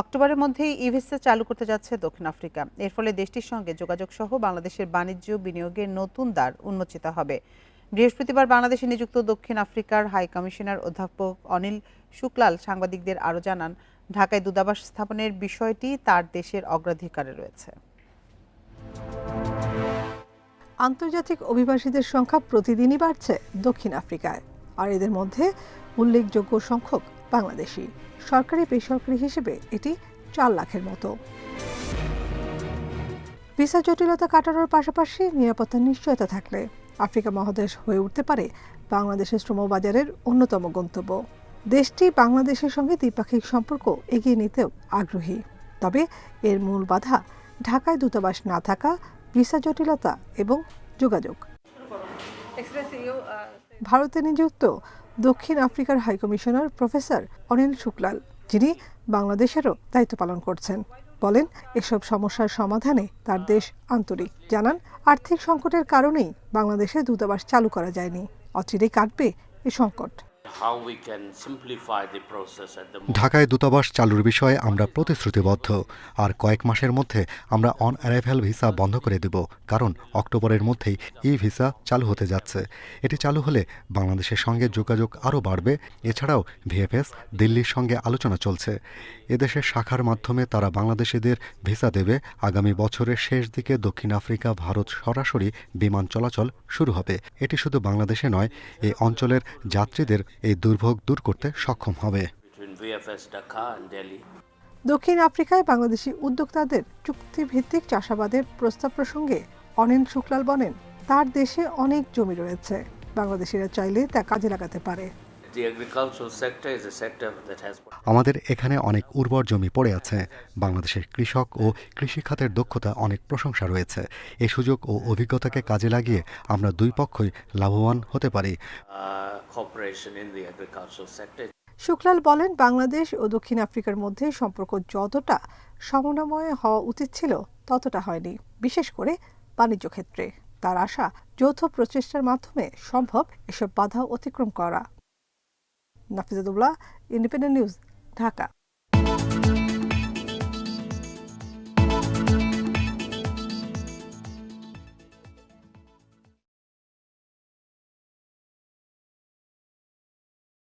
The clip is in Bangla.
অক্টোবরের মধ্যেই ই ভিসা চালু করতে যাচ্ছে দক্ষিণ আফ্রিকা। এর ফলে দেশটির সঙ্গে যোগাযোগ সহ বাংলাদেশের বাণিজ্য বিনিয়োগের নতুন দ্বার উন্মোচিত হবে। বৃহস্পতিবার বাংলাদেশে নিযুক্ত দক্ষিণ আফ্রিকার হাই কমিশনার অধ্যাপক অনিল শুক্লাল সাংবাদিকদের আরও জানান, ঢাকায় দূতাবাস স্থাপনের বিষয়টি তার দেশের অগ্রাধিকারে রয়েছে। আন্তর্জাতিক অভিবাসীদের সংখ্যা প্রতিদিনই বাড়ছে দক্ষিণ আফ্রিকায়, আর এদের মধ্যে উল্লেখযোগ্য সংখ্যক বাংলাদেশি। সরকারি বেসরকারি হিসেবে এটি চার লাখের মতো। ভিসা জটিলতা কাটানোর পাশাপাশি নিরাপত্তার নিশ্চয়তা থাকলে আফ্রিকা মহাদেশ হয়ে উঠতে পারে বাংলাদেশের শ্রমবাজারের অন্যতম গন্তব্য। দেশটি বাংলাদেশের সঙ্গে দ্বিপাক্ষিক সম্পর্ক এগিয়ে নিতেও আগ্রহী। তবে এর মূল বাধা ঢাকায় দূতাবাস না থাকা, ভিসা জটিলতা এবং যোগাযোগ। ভারতে নিযুক্ত দক্ষিণ আফ্রিকার হাইকমিশনার প্রফেসর অনিল শুক্লাল, যিনি বাংলাদেশেরও দায়িত্ব পালন করছেন। বলেন, এসব সমস্যার সমাধানে তার দেশ আন্তরিক। জানান, আর্থিক সংকটের কারণেই বাংলাদেশে দূতাবাস চালু করা যায়নি। অচিরেই কাটবে এ সংকট। ঢাকায় দূতাবাস চালুর বিষয়ে আমরা প্রতিশ্রুতিবদ্ধ। আর কয়েক মাসের মধ্যে আমরা অন অ্যারাইভেল ভিসা বন্ধ করে দেব, কারণ অক্টোবরের মধ্যেই ই ভিসা চালু হতে যাচ্ছে। এটি চালু হলে বাংলাদেশের সঙ্গে যোগাযোগ আরও বাড়বে। এছাড়াও ভিএফএস দিল্লির সঙ্গে আলোচনা চলছে। এদেশের শাখার মাধ্যমে তারা বাংলাদেশিদের ভিসা দেবে। আগামী বছরের শেষ দিকে দক্ষিণ আফ্রিকা, ভারত সরাসরি বিমান চলাচল শুরু হবে। এটি শুধু বাংলাদেশে নয় এই অঞ্চলের যাত্রীদের এই দুর্ভোগ দূর করতে সক্ষম হবে. দক্ষিণ আফ্রিকায় বাংলাদেশি উদ্যোক্তাদের চুক্তিভিত্তিক চাষাবাদের প্রস্তাব প্রসঙ্গে অনিল শুক্লাল বলেন তার দেশে অনেক জমি রয়েছে। বাংলাদেশিরা চাইলে তা কাজে লাগাতে পারে। The agricultural sector is a sector that has আমাদের এখানে অনেক উর্বর জমি পড়ে আছে। বাংলাদেশের কৃষক ও কৃষিখাতের দক্ষতা অনেক প্রশংসা রয়েছে। এই সুযোগ ও অভিজ্ঞতাকে কাজে লাগিয়ে আমরা দুই পক্ষই লাভবান হতে পারি। Uh, cooperation in the agricultural sector. Sukhlal বলেন বাংলাদেশ ও দক্ষিণ আফ্রিকার মধ্যে সম্পর্ক যতটা সমন্বয় হওয়া উচিত ছিল ততটা হয়নি। বিশেষ করে বাণিজ্য ক্ষেত্রে। তার আশা যৌথ প্রচেষ্টার মাধ্যমে সম্ভব এসব বাধা অতিক্রম করা। নাফিজাদুল্লাহ ইন্ডিপেন্ডেন্ট নিউজ ঢাকা